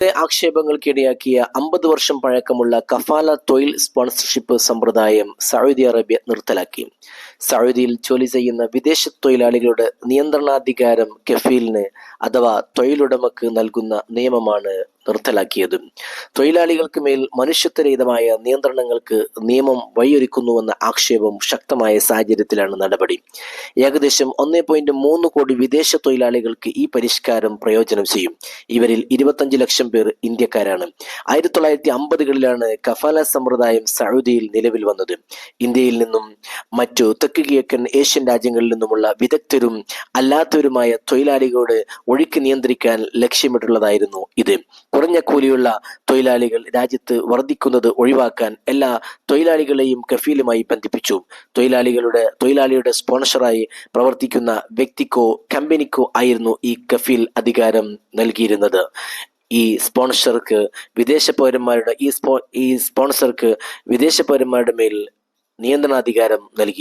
ആക്ഷേപങ്ങൾക്കിടയാക്കിയ അമ്പത് വർഷം പഴക്കമുള്ള കഫാല തൊഴിൽ സ്പോൺസർഷിപ്പ് സമ്പ്രദായം സൗദി അറേബ്യ നിർത്തലാക്കി. സൗദിയിൽ ജോലി ചെയ്യുന്ന വിദേശ തൊഴിലാളികളുടെ നിയന്ത്രണാധികാരം കഫീലിന് അഥവാ തൊഴിലുടമക്ക് നൽകുന്ന നിയമമാണ് നിർത്തലാക്കിയത്. തൊഴിലാളികൾക്ക് മേൽ മനുഷ്യത്വരഹിതമായ നിയന്ത്രണങ്ങൾക്ക് നിയമം വഴിയൊരുക്കുന്നുവെന്ന ആക്ഷേപം ശക്തമായ സാഹചര്യത്തിലാണ് നടപടി. ഏകദേശം ഒന്നേ പോയിന്റ് മൂന്ന് കോടി വിദേശ തൊഴിലാളികൾക്ക് ഈ പരിഷ്കാരം പ്രയോജനം ചെയ്യും. ഇവരിൽ ഇരുപത്തഞ്ച് ലക്ഷം പേർ ഇന്ത്യക്കാരാണ്. ആയിരത്തി തൊള്ളായിരത്തി അമ്പതുകളിലാണ് കഫാല സമ്പ്രദായം സൗദിയിൽ നിലവിൽ വന്നത്. ഇന്ത്യയിൽ നിന്നും മറ്റു തെക്ക് കിഴക്കൻ ഏഷ്യൻ രാജ്യങ്ങളിൽ നിന്നുമുള്ള വിദഗ്ധരും അല്ലാത്തവരുമായ തൊഴിലാളികളോട് ഒഴുക്ക് നിയന്ത്രിക്കാൻ ലക്ഷ്യമിട്ടുള്ളതായിരുന്നു ഇത്. കുറഞ്ഞ കൂലിയുള്ള തൊഴിലാളികൾ രാജ്യത്ത് വർദ്ധിക്കുന്നത് ഒഴിവാക്കാൻ എല്ലാ തൊഴിലാളികളെയും കഫീലുമായി ബന്ധിപ്പിച്ചു. തൊഴിലാളികളുടെ തൊഴിലാളിയുടെ സ്പോൺസറായി പ്രവർത്തിക്കുന്ന വ്യക്തിക്കോ കമ്പനിക്കോ ആയിരുന്നു ഈ കഫീൽ അധികാരം നൽകിയിരുന്നത്. ഈ സ്പോൺസർക്ക് വിദേശ പൗരന്മാരുടെ ഈ സ്പോ ഈ സ്പോൺസർക്ക് വിദേശ പൗരന്മാരുടെ മേൽ നിയന്ത്രണാധികാരം നൽകി